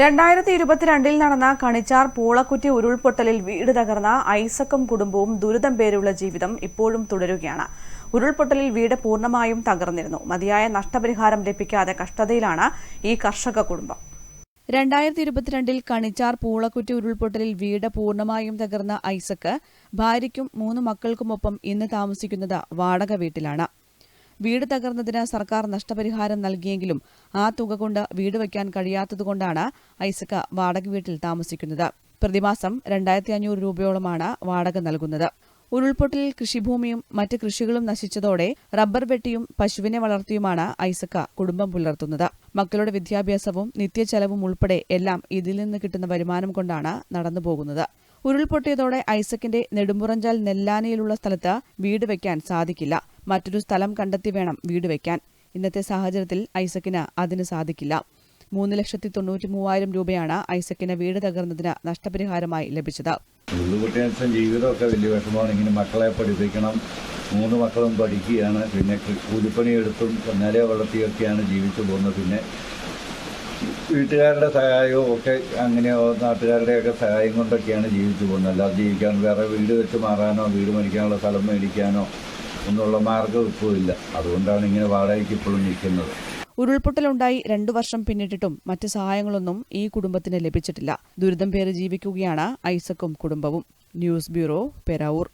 രണ്ടായിരത്തി ഇരുപത്തിരണ്ടിൽ നടന്ന കണിച്ചാർ പൂളക്കുറ്റി ഉരുൾപൊട്ടലിൽ വീട് തകർന്ന ഐസക്കും കുടുംബവും ദുരിതം പേരുള്ള ജീവിതം ഇപ്പോഴും തുടരുകയാണ്. ഉരുൾപൊട്ടലിൽ വീട് പൂർണമായും തകർന്നിരുന്നു. മതിയായ നഷ്ടപരിഹാരം ലഭിക്കാതെ കഷ്ടതയിലാണ് ഈ കർഷക കുടുംബം. രണ്ടായിരത്തി ഇരുപത്തിരണ്ടിൽ കണിച്ചാർ പൂളക്കുറ്റി ഉരുൾപൊട്ടലിൽ വീട് പൂർണമായും തകർന്ന ഐസക്ക് ഭാര്യയ്ക്കും മൂന്ന് മക്കൾക്കുമൊപ്പം ഇന്ന് താമസിക്കുന്നത് വാടക വീട്ടിലാണ്. വീട് തകർന്നതിന് സർക്കാർ നഷ്ടപരിഹാരം നൽകിയെങ്കിലും ആ തുക കൊണ്ട് വീട് വയ്ക്കാൻ കഴിയാത്തതുകൊണ്ടാണ് ഐസക്ക് വാടക വീട്ടിൽ താമസിക്കുന്നത്. പ്രതിമാസം രണ്ടായിരത്തി അഞ്ഞൂറ് രൂപയോളമാണ് വാടക നൽകുന്നത്. ഉരുൾപൊട്ടലിൽ കൃഷിഭൂമിയും മറ്റ് കൃഷികളും നശിച്ചതോടെ റബ്ബർ വെട്ടിയും പശുവിനെ വളർത്തിയുമാണ് ഐസക്ക കുടുംബം പുലർത്തുന്നത്. മക്കളുടെ വിദ്യാഭ്യാസവും നിത്യച്ചെലവും ഉൾപ്പെടെ എല്ലാം ഇതിൽ നിന്ന് കിട്ടുന്ന വരുമാനം കൊണ്ടാണ് നടന്നുപോകുന്നത് ഉരുൾപൊട്ടിയതോടെ ഐസക്കിന്റെ നെടുമ്പുറഞ്ചാൽ നെല്ലാനയിലുള്ള സ്ഥലത്ത് വീട് വയ്ക്കാൻ സാധിക്കില്ല. മറ്റൊരു സ്ഥലം കണ്ടെത്തി വേണം വീട് വയ്ക്കാൻ ഇന്നത്തെ സാഹചര്യത്തിൽ ഐസക്കിന് അതിന് സാധിക്കില്ല. മൂന്ന് ലക്ഷത്തി തൊണ്ണൂറ്റി മൂവായിരം രൂപയാണ് ഐസക്കിന് വീട് തകർന്നതിന് നഷ്ടപരിഹാരമായി ലഭിച്ചത്. ജീവിതമൊക്കെ വലിയ വിഷമമാണ്. ഇങ്ങനെ മക്കളെ പഠിപ്പിക്കണം. മൂന്ന് മക്കളും പഠിക്കുകയാണ്. പിന്നെ കൂലിപ്പണി എടുത്തും കന്നാലയെ വളർത്തിയൊക്കെയാണ് ജീവിച്ചു പോകുന്നത്. പിന്നെ വീട്ടുകാരുടെ സഹായവും ഒക്കെ അങ്ങനെയോ നാട്ടുകാരുടെയൊക്കെ സഹായം കൊണ്ടൊക്കെയാണ് ജീവിച്ചു പോകുന്നത്. അല്ലാതെ ജീവിക്കാൻ വേറെ വീട് വെച്ച് മാറാനോ വീട് മേടിക്കാനുള്ള സ്ഥലം മേടിക്കാനോ ഒന്നുള്ള മാർഗം ഇപ്പോൾ ഇല്ല. അതുകൊണ്ടാണ് ഇങ്ങനെ വാടകയ്ക്ക് ഇപ്പോഴും നിൽക്കുന്നത്. ഉരുൾപൊട്ടലുണ്ടായി രണ്ടു വർഷം പിന്നിട്ടിട്ടും മറ്റ് സഹായങ്ങളൊന്നും ഈ കുടുംബത്തിന് ലഭിച്ചിട്ടില്ല. ദുരിതം പേര് ജീവിക്കുകയാണ് ഐസക്കും കുടുംബവും. News bureau Peravoor.